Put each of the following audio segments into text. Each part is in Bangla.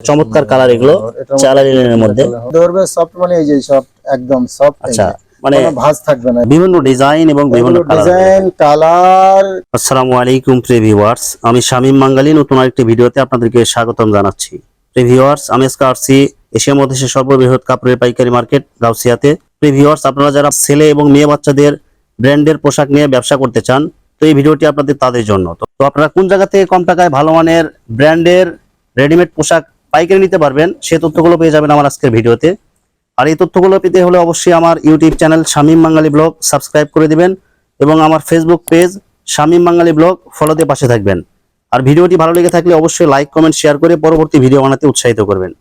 চমৎকার কালার এগুলো চালা লিলেনের মধ্যে। ধরবে সফট মানে এই যে সফট একদম সফট আচ্ছা মানে ভাঁজ থাকবে না। বিভিন্ন ডিজাইন এবং বিভিন্ন ডিজাইন কালার আসসালামু আলাইকুম প্রিয় ভিউয়ার্স আমি শামীম বাঙ্গালী নতুন আরেকটি ভিডিওতে আপনাদেরকে স্বাগতম জানাচ্ছি। প্রিয় ভিউয়ার্স আমি আজকে আসছি এশিয়া মহাদেশের সর্ববৃহৎ কাপড়ের পাইকারি মার্কেট গাউসিয়াতে। প্রিয় ভিউয়ার্স আপনারা যারা ছেলে এবং মেয়ে বাচ্চাদের ব্র্যান্ডের পোশাক নিয়ে ব্যবসা করতে চান তো এই ভিডিওটি আপনাদের তাদের জন্য। তো আপনারা কোন জায়গা থেকে কম টাকায় ভালো মানের ব্র্যান্ডের রেডিমেড পোশাক পাইকারি নিতে পারবেন সে তথ্যগুলো পেয়ে যাবেন আমার আজকের ভিডিওতে। আর এই তথ্যগুলো পেতে হলে অবশ্যই আমার YouTube channel Shamim Bangali blog subscribe করে দিবেন এবং আমার Facebook page Shamim Bangali blog ফলোতে পাশে থাকবেন। আর ভিডিওটি ভালো লেগে থাকলে অবশ্যই লাইক কমেন্ট শেয়ার করে পরবর্তী ভিডিও বানাতে উৎসাহিত করবেন।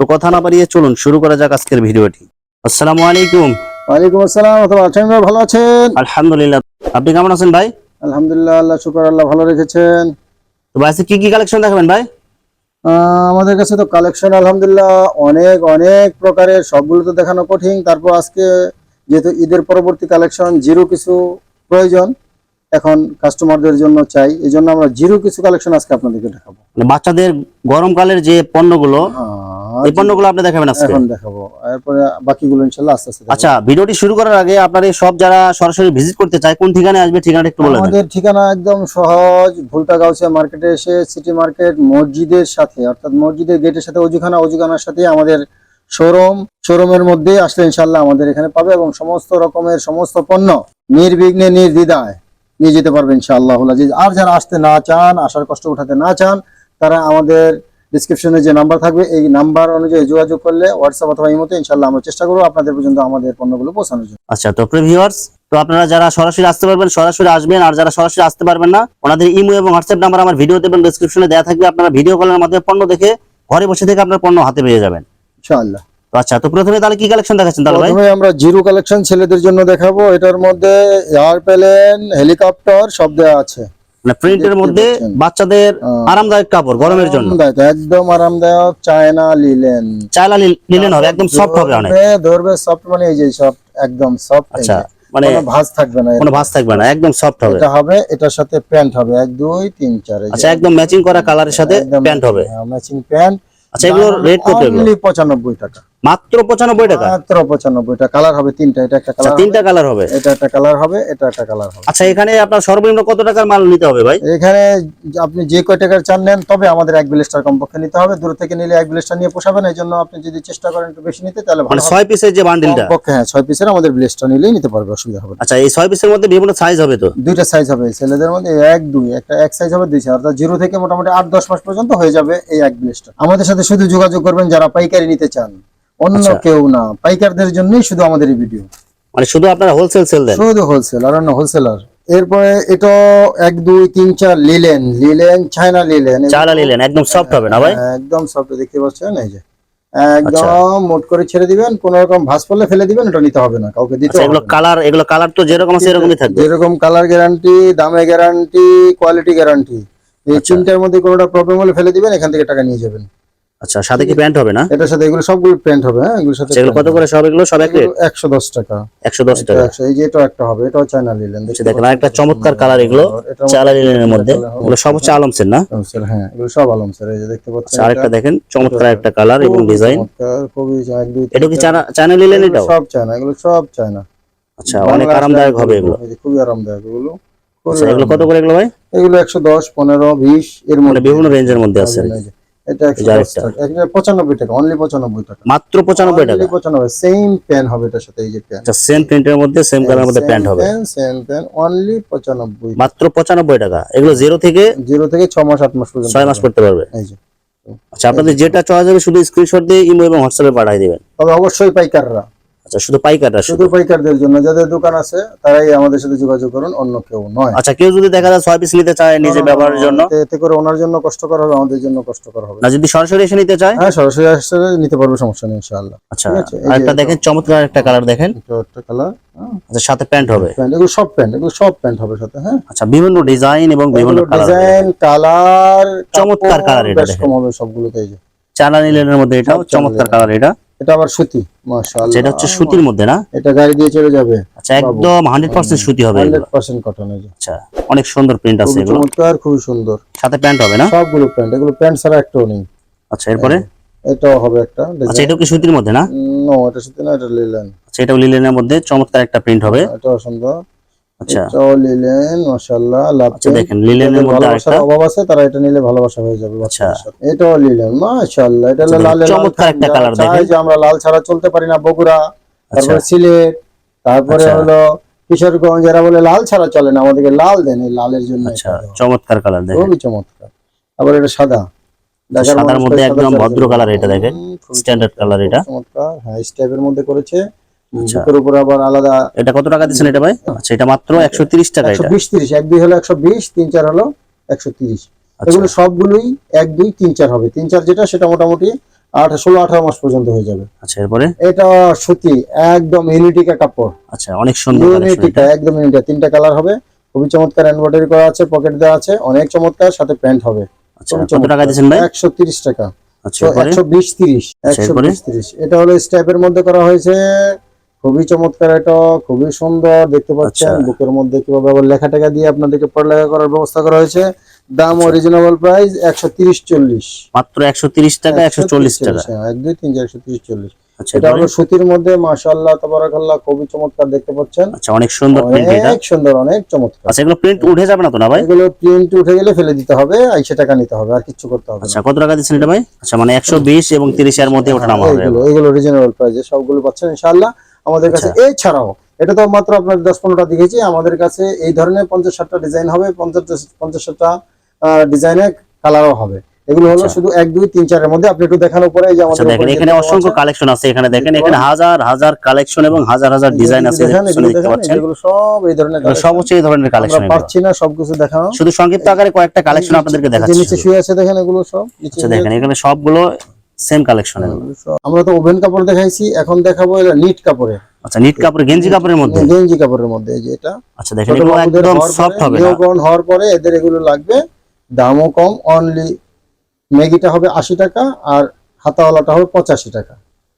তো কথা না বাড়িয়ে চলুন শুরু করা যাক আজকের ভিডিওটি। আসসালামু আলাইকুম। ওয়ালাইকুম আসসালাম ভালো আছেন? আলহামদুলিল্লাহ। আপনি কেমন আছেন ভাই? আলহামদুলিল্লাহ আল্লাহ শুকর আল্লাহ ভালো রেখেছেন। তো ভাই কি কি কালেকশন দেখাবেন ভাই? আমাদের কাছে তো কালেকশন আলহামদুলিল্লাহ অনেক অনেক প্রকারের সবগুলো তো দেখানো কঠিন। তারপর আজকে যেহেতু ঈদের পরবর্তী কালেকশন জিরো কিছু প্রয়োজন এখন কাস্টমারদের জন্য চাই। এই জন্য আমরা জিরো কিছু কালেকশন আজকে আপনাদেরকে দেখাবো। মানে বাচ্চাদের গরমকালের যে পণ্যগুলো আহ, এই পণ্যগুলো আপনি দেখাবেন আজকে? এখন দেখাবো। এরপরে বাকিগুলো ইনশাল্লাহ আস্তে আস্তে। আচ্ছা ভিডিওটি শুরু করার আগে আপনার এই সব যারা সরাসরি ভিজিট করতে চায় কোন ঠিকানায় আসবে ঠিকানাটা একটু বলে আমাদের ঠিকানা একদম সহজ গাউসিয়া মার্কেটে এসে সিটি মার্কেট মসজিদের সাথে অর্থাৎ মসজিদের গেটের সাথে অজুখানা অজুখানার সাথে আমাদের শোরুম শোরুমের মধ্যে আসলে ইনশাল্লাহ আমাদের এখানে পাবে এবং সমস্ত রকমের সমস্ত পণ্য নির্বিঘ্নে নির্দ্বিধায় নিয়ে যেতে পারবে ইনশাআল্লাহ আর যারা আসতে না চান আসার কষ্ট উঠাতে না চান তারা আমাদের ডিসক্রিপশনে যে নাম্বার থাকবে এই নাম্বার অনুযায়ী যোগাযোগ করলে হোয়াটসঅ্যাপ অথবা ইমোতে ইনশাল্লাহ আমরা চেষ্টা করব আপনাদের পর্যন্ত আমাদের পণ্যগুলো পৌঁছানোর জন্য। আচ্ছা তো ভিউয়ার্স তো আপনারা যারা সরাসরি আসতে পারবেন সরাসরি আসবেন আর যারা সরাসরি আসতে পারবেন না ওনাদের ইমো এবং হোয়াটসঅ্যাপ নাম্বার আমার ভিডিওতে এবং ডেসক্রিপশনে দেওয়া থাকবে। আপনারা ভিডিও কলের মাধ্যমে পণ্য দেখে ঘরে বসে থেকে আপনার পণ্য হাতে পেয়ে যাবেন। ইনশাআল্লাহ। আচ্ছা তো প্রথমে তাহলে কি কালেকশন দেখাচ্ছেন তাহলে ভাই? প্রথমে আমরা জিরো কালেকশন ছেলেদের জন্য দেখাবো। এটার মধ্যে এয়ার প্লেন হেলিকপ্টার সব দেওয়া আছে। মানে প্রিন্টের মধ্যে বাচ্চাদের আরামদায়ক কাপড় গরমের জন্য। একদম আরামদায়ক চায়না লিলেন চাইলা নিলেন হবে একদম সফট হবে অনেক। ধরবে, সফট মানে এই যে সফট একদম সফট আচ্ছা মানে ভাঁজ থাকবে না কোনো ভাঁজ থাকবে না একদম সফট হবে। এটা হবে এটার সাথে প্যান্ট হবে এক দুই তিন চার এই যে। আচ্ছা একদম ম্যাচিং করা কালারের সাথে প্যান্ট হবে। Matching pant. আচ্ছা এগুলোর রেট কত এগুলো। পঁচানব্বই টাকা। মাত্র পঁচানব্বই টাকা? মাত্র পঁচানব্বই টাকা। কালার হবে তিনটা এটা একটা আচ্ছা কালার তিনটা কালার হবে? এটা একটা কালার হবে এটা একটা কালার হবে। আচ্ছা এখানে আপনার সর্বনিম্ন কত টাকার মাল নিতে হবে ভাই? এখানে আপনি যে কয় টাকার চান নেন তবে আমাদের এক ব্লেস্টার কমপক্ষে নিতে হবে। দূর থেকে নিলে এক ব্লেস্টার নিয়ে পোষাবেন এই জন্য আপনি যদি চেষ্টা করেন একটু বেশি নিতে তাহলে মানে ছয় পিসের যে বান্ডিলটা কমপক্ষে হ্যাঁ ছয় পিসের আমাদের ব্লেস্টার নিলেই নিতে পারবে অসুবিধা হবে আচ্ছা এই ছয় পিসের মধ্যে বিভিন্ন সাইজ হবে তো? দুইটা সাইজ হবে ছেলেদের মধ্যে এক দুই একটা এক সাইজ হবে দুই সাইজ অর্থাৎ জিরো থেকে মোটামুটি আট দশ মাস পর্যন্ত হয়ে যাবে এই এক ব্লেস্টার। আমাদের সাথে শুধু যোগাযোগ করবেন যারা পাইকারি নিতে চান। অন্য আচ্ছা। কেউ না পাইকারদের জন্যই শুধু আমাদের এই ভিডিও মানে শুধু আপনারা হোলসেল সেল দেন? শুধু হোলসেল আর অন্য হোলসেলার এরপরে এটা এক দুই তিন চার লিলেন লিলেন চায়না লিলেন চালা নিলেন একদম সফট হবে না ভাই? হ্যাঁ, একদম সফট দেখতে পাচ্ছেন? এই যে। আচ্ছা। একদম মোট করে ছেড়ে দিবেন কোন রকম ভাঁজ পড়লে ফেলে দিবেন ওটা নিতে হবে না কাউকে দিতে আচ্ছা হবে এগুলো কালার এগুলো কালার তো যেরকম আছে এরকমই থাকবে। যেরকম কালার গ্যারান্টি দামে গ্যারান্টি কোয়ালিটি গ্যারান্টি এই। তিনটার মধ্যে কোনোটা প্রবলেম হলে ফেলে দিবেন এখান থেকে টাকা নিয়ে যাবেন। আচ্ছা সাথে কি প্যান্ট হবে না? এটার সাথে এগুলো সবগুলো প্যান্ট হবে হ্যাঁ? এগুলোর সাথে সেগুলো কত করে? সব এগুলো? সব এক রেট? একশো দশ টাকা। একশো দশ টাকা। একশো এই যে এটাও একটা হবে এটাও চায়না লিলেন দেখেন একটা চমৎকার কালার এগুলো চালা নিলেনের মধ্যে। এগুলো সব হচ্ছে আলমসের না? হ্যাঁ এগুলো সব আলম স্যার এই যে দেখতে পাচ্ছেন আচ্ছা আরেকটা দেখেন চমৎকার একটা কালার এবং ডিজাইন চমৎকার, খুবই এক দুই এটা কি চায়না চায়না এগুলো এটাও? সব চায়না এগুলো সব চায়না। আচ্ছা অনেক আরামদায়ক হবে এগুলো। এই যে খুবই আরামদায়ক এগুলো। আচ্ছা এগুলো কত করে এগুলো ভাই? এগুলো একশো দশ পনেরো বিশ এর মধ্যে। বিভিন্ন রেঞ্জের মধ্যে আছে এটা। টাকা। টাকা অনলি পঁচানব্বই টাকা। মাত্র পঁচানব্বই টাকা। পঁচানব্বই সেম প্যান হবে এটার সাথে এই যে প্যান আচ্ছা সেম প্রিন্টের মধ্যে সেম কালারের মধ্যে প্যান্ট হবে। সেম প্যান অনলি পঁচানব্বই মাত্র পঁচানব্বই টাকা। এগুলো জিরো থেকে জিরো থেকে ছ মাস আট মাস পর্যন্ত ছয় মাস পড়তে পারবে। এই যে। আচ্ছা আপনাদের যেটা চাওয়া যাবে শুধু স্ক্রিনশট দিয়ে ইমো এবং হোয়াটসঅ্যাপে পাঠিয়ে দিবেন। তবে অবশ্যই পাইকাররা। আচ্ছা শুধু পাইকাররা শুধু পাইকারদের জন্য যাদের দোকান আছে তারাই আমাদের সাথে যোগাযোগ করুন অন্য কেউ নয়। আচ্ছা কেউ যদি দেখা যায় ছয় পিস নিতে চায় নিজে ব্যবহারের জন্য? এতে- করে ওনার জন্য কষ্টকর হবে আমাদের জন্য কষ্টকর হবে। না যদি সরাসরি এসে নিতে চায়? হ্যাঁ সরাসরি আসলে নিতে পারবে সমস্যা নেই ইনশাআল্লাহ। আচ্ছা আরেকটা দেখেন চমৎকার একটা কালার দেখেন। একটা কালার আচ্ছা সাথে প্যান্ট হবে। প্যান্ট এগুলো সব প্যান্ট এগুলো সব প্যান্ট হবে সাথে হ্যাঁ। আচ্ছা বিভিন্ন ডিজাইন এবং বিভিন্ন কালার ডিজাইন কালার চমৎকার colour এটা দেখেন। কম হবে সবগুলোতে এই যে। চালা নিলেনের মধ্যে এটাও চমৎকার কালার এটা। এটা আবার সুতি মাশাআল্লাহ। যেটা হচ্ছে সুতির মধ্যে না? এটা গাড়ি দিয়ে চলে যাবে। আচ্ছা একদম হান্ড্রেড পার্সেন্ট সুতি হবে 100% কটন এই আচ্ছা অনেক সুন্দর প্রিন্ট আছে এগুলো। চমৎকার খুবই সুন্দর। সাথে প্যান্ট হবে না? সবগুলো প্যান্ট এগুলো প্যান্ট ছাড়া একটাও নেই। আচ্ছা এরপরে? এটাও হবে একটা আচ্ছা এটাও কি সুতির মধ্যে না? নো এটা সত্যি না এটা লিলেন আচ্ছা এটাও লিলেনের মধ্যে চমৎকার একটা প্রিন্ট হবে। এটাও সুন্দর। আচ্ছা। লিলেন মাশাআল্লাহ আচ্ছা দেখেন লিলেনের মধ্যে আরেকটা। অভাব আছে তারা এটা নিলে ভালোবাসা হয়ে যাবে আচ্ছা। এটাও লিলেন মাশাআল্লাহ এটা আচ্ছা, লাল চমৎকার একটা কালার দেখেন। যে আমরা লাল ছাড়া চলতে পারি না বগুড়া তারপরে সিলেট তারপরে আচ্ছা। হলো কিশোরগঞ্জ যারা বলে লাল ছাড়া চলে না আমাদেরকে লাল দেন এই লালের জন্য আচ্ছা চমৎকার কালার দেখেন। খুবই চমৎকার। আবার এটা সাদা। সাদার মধ্যে একদম ভদ্র কালার এটা দেখেন। স্ট্যান্ডার্ড কালার এটা। চমৎকার। হ্যাঁ স্টেপের মধ্যে করেছে। আচ্ছা। বুকের উপর আবার আলাদা এটা কত টাকা দিচ্ছেন এটা ভাই? আচ্ছা। এটা মাত্র একশো তিরিশ টাকা এটা। বিশ তিরিশ। এক দুই হলো একশো বিশ তিন চার হলো একশো তিরিশ। আচ্ছা। এগুলো সবগুলোই এক দুই তিন চার হবে। তিন চার যেটা সেটা মোটামুটি আট ষোলো আঠারো মাস পর্যন্ত হয়ে যাবে। আচ্ছা এরপরে? এটা সুতি একদম ইউনিটিকা কাপড়। আচ্ছা অনেক সুন্দর ইউনিটিকা একদম ইউনিটিকা। তিনটা কালার হবে। খুবই চমৎকার এমব্রয়ডারি করা আছে পকেট দেওয়া আছে। অনেক চমৎকার সাথে প্যান্ট হবে। আচ্ছা কত টাকা দিচ্ছেন ভাই? একশো তিরিশ টাকা। আচ্ছা এরপরে? একশো বিশ তিরিশ। আচ্ছা, একশো এরপরে? বিশ তিরিশ। এটা হলো স্টেপের মধ্যে করা হয়েছে খুবই চমৎকার এটা খুবই সুন্দর দেখতে পাচ্ছেন আচ্ছা। বুকের মধ্যে কীভাবে আবার লেখা টেখা দিয়ে আপনাদেরকে পড়ালেখা করার ব্যবস্থা করা হয়েছে। দাম রিজনেবল প্রাইস একশো তিরিশ চল্লিশ। মাত্র একশো তিরিশ টাকা একশো চল্লিশ টাকা। এক দুই তিন একশো তিরিশ চল্লিশ। আচ্ছা এটা? হলো সুতির মধ্যে মাশাআল্লাহ তাবারাকাল্লাহ খুবই চমৎকার দেখতে পাচ্ছেন। আচ্ছা অনেক সুন্দর প্রিন্ট এটা। অনেক সুন্দর অনেক চমৎকার। আচ্ছা এগুলো প্রিন্ট উঠে যাবে না তো না ভাই? এগুলো প্রিন্ট উঠে গেলে ফেলে দিতে হবে আইসে টাকা নিতে হবে আর কিছু করতে হবে। আচ্ছা কত টাকা দিচ্ছেন এটা ভাই? আচ্ছা মানে একশো বিশ এবং তিরিশ এর মধ্যে ওঠা নামা হবে। এগুলো এগুলো রিজনেবল প্রাইসে সবগুলো পাচ্ছেন ইনশাআল্লাহ। আমাদের কাছে আচ্ছা। এছাড়াও এটা তো মাত্র আপনার দশ পনেরোটা দেখেছি আমাদের কাছে এই ধরনের পঞ্চাশ ষাটটা ডিজাইন হবে পঞ্চাশ পঞ্চাশ ষাটটা ডিজাইনের কালারও হবে। এগুলো হলো আচ্ছা। শুধু এক দুই তিন চারের মধ্যে আপনি একটু দেখানোর পরে যে আচ্ছা আমাদের দেখেন এখানে অসংখ্য কালেকশন আছে এখানে দেখেন এখানে হাজার হাজার কালেকশন এবং হাজার হাজার ডিজাইন আছে দেখতে এগুলো পাচ্ছেন? এগুলো সব এই ধরনের সব হচ্ছে এই ধরনের আমরা কালেকশন পারছি না সবকিছু দেখানো। শুধু সংক্ষিপ্ত আকারে কয়েকটা কালেকশন আপনাদেরকে এই যে দেখাচ্ছি। নিচে শুয়ে আছে দেখেন এগুলো সব নিচে দেখেন এখানে সবগুলো সেম কালেকশন। আমরা তো ওভেন কাপড় দেখাইছি এখন দেখাবো এটা নিট কাপড়ে। আচ্ছা নিট কাপড় গেঞ্জি কাপড়ের মধ্যে? গেঞ্জি কাপড়ের মধ্যে এই যে এটা। আচ্ছা দেখেন এগুলো একদম সফট হবে না? newborn হওয়ার পরে এদের এগুলো লাগবে। দামও কম অনলি ম্যাগিটা হবে আশি টাকা আর হাতাওয়ালাটা হবে পঁচাশি টাকা।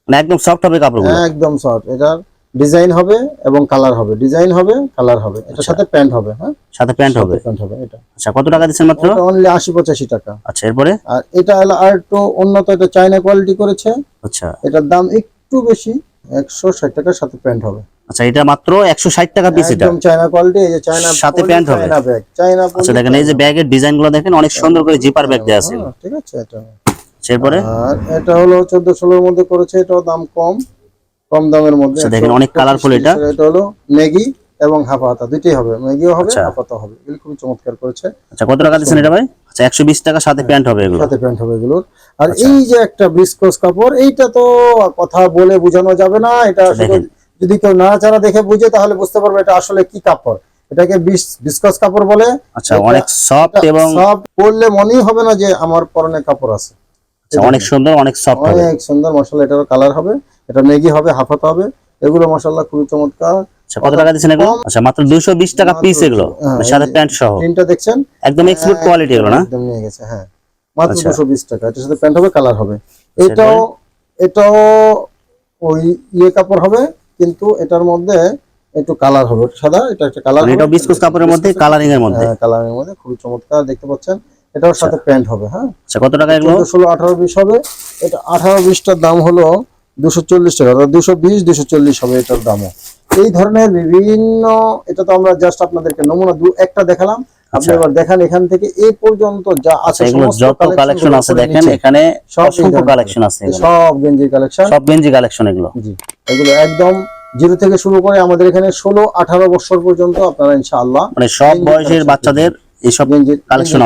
মানে একদম সফট হবে কাপড়গুলো? একদম সফট এটার ডিজাইন হবে এবং কালার হবে। ডিজাইন হবে কালার হবে। এটার সাথে প্যান্ট হবে হ্যাঁ? সাথে প্যান্ট হবে। প্যান্ট হবে এটা। আচ্ছা কত টাকা দিচ্ছেন মাত্র? অনলি আশি পঁচাশি টাকা। আচ্ছা এরপরে? আর এটা হলো আর একটু উন্নত এটা চাইনা কোয়ালিটি করেছে। আচ্ছা। এটার দাম একটু বেশি একশো ষাট টাকার সাথে প্যান্ট হবে। আচ্ছা এটা মাত্র একশো ষাট টাকা পিস এটা। একদম চাইনা কোয়ালিটি এই যে চাইনা সাথে প্যান্ট হবে। চাইনা ব্যাগ চাইনা আচ্ছা দেখেন এই যে ব্যাগের ডিজাইনগুলো দেখেন অনেক সুন্দর করে জিপার ব্যাগ দেওয়া আছে। হ্যাঁ, ঠিক আছে এটা। আচ্ছা, এরপরে? আর এটা হলো চোদ্দ ষোলোর মধ্যে করেছে এটাও দাম কম। কম দামের মধ্যে আচ্ছা, দেখেন অনেক colourful এটা। এটা হলো ম্যাগি এবং হাফ হাতা দুইটাই হবে। ম্যাগিও হবে আচ্ছা। হাফ হাতা হবে। এগুলো খুবই চমৎকার করেছে। আচ্ছা কত টাকা দিচ্ছেন এটা ভাই? আচ্ছা একশো বিশ টাকা সাথে প্যান্ট হবে এগুলো। সাথে প্যান্ট হবে এগুলোর। আর আচ্ছা। এই যে একটা বিস্কস কাপড় এইটা তো কথা বলে বোঝানো যাবে না। এটা আচ্ছা, দেখেন। যদি কেউ না নাড়াচাড়া দেখে বুঝে তাহলে বুঝতে পারবে এটা আসলে কি কাপড়। এটাকে বিস্কস কাপড় বলে। আচ্ছা অনেক সফট এবং সব পরলে মনেই হবে না যে আমার পরনে কাপড় আছে। আচ্ছা, অনেক সুন্দর অনেক সফট হবে। অনেক সুন্দর মশলা এটারও কালার হবে। এটা ম্যাগি হবে হাফাতে হবে। এগুলো মশলা খুবই চমৎকার। আচ্ছা কত টাকা দিচ্ছেন এগুলো? আচ্ছা মাত্র দুইশো বিশ টাকা পিস এগুলো। হ্যাঁ, মানে সাথে প্যান্ট সহ। তিনটা দেখছেন? একদম এক্সপোর্ট কোয়ালিটি এগুলো না? একদম নিয়ে গেছে হ্যাঁ। মাত্র আচ্ছা। দুশো বিশ টাকা। এটার সাথে প্যান্ট হবে কালার হবে। এটাও এটাও ওই ইয়ে কাপড় হবে কিন্তু এটার মধ্যে একটু কালার হবে। সাদা এটা একটা কালার মানে এটা বিস্কুট কাপড়ের মধ্যে কালারিং এর মধ্যে। কালারের মধ্যে খুবই চমৎকার দেখতে পাচ্ছেন? এটার সাথে প্যান্ট হবে হ্যাঁ? আচ্ছা কত টাকা এগুলো? চোদ্দ ষোলো আঠারো বিশ হবে। এটা আঠারো বিশটার দাম হলো দুশো চল্লিশ টাকা দুশো বিশ দুশো চল্লিশ হবে এটার দামও। এই ধরনের বিভিন্ন এটা তো আমরা জাস্ট আপনাদেরকে নমুনা দু একটা দেখালাম। আপনি আচ্ছা। এবার দেখান এখান থেকে এই পর্যন্ত যা আছে আচ্ছা সমস্ত যত কালেকশন আছে দেখেন এখানে সব কালেকশন আছে সব গেঞ্জি কালেকশন সব গেঞ্জি কালেকশন এগুলো। জি এগুলো একদম জিরো থেকে শুরু করে আমাদের এখানে ষোলো আঠারো বছর পর্যন্ত আপনারা ইনশাআল্লাহ মানে সব বয়সের বাচ্চাদের এইসব গেঞ্জি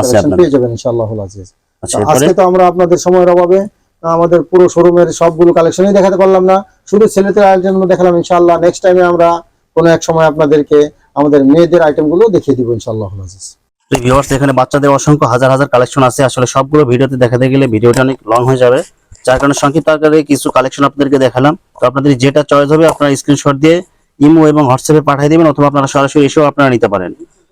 আছে আপনাদের। পেয়ে যাবেন ইনশাআল্লাহ আজিজ আচ্ছা এরপরে? আজকে তো আমরা আপনাদের সময়ের অভাবে আমাদের পুরো শোরুমের সবগুলো কালেকশনই দেখাতে পারলাম না। শুধু ছেলেদের দেখালাম ইনশাআল্লাহ। নেক্সট টাইমে আমরা কোনো এক সময় আপনাদেরকে আমাদের মেয়েদের আইটেমগুলো দেখিয়ে দিব ইনশাআল্লাহ আজিজ ভিউয়ার্স এখানে বাচ্চাদের অসংখ্য হাজার হাজার কালেকশন আছে। আসলে সবগুলো ভিডিওতে দেখাতে গেলে ভিডিওটা অনেক লং হয়ে যাবে। যার কারণে সংক্ষিপ্ত আকারে কিছু কালেকশন আপনাদেরকে দেখালাম। তো আপনাদের যেটা চয়েস হবে আপনারা স্ক্রিনশট দিয়ে ইমো এবং হোয়াটসঅ্যাপে পাঠিয়ে দিবেন অথবা আপনারা সরাসরি এসেও আপনারা নিতে পারেন।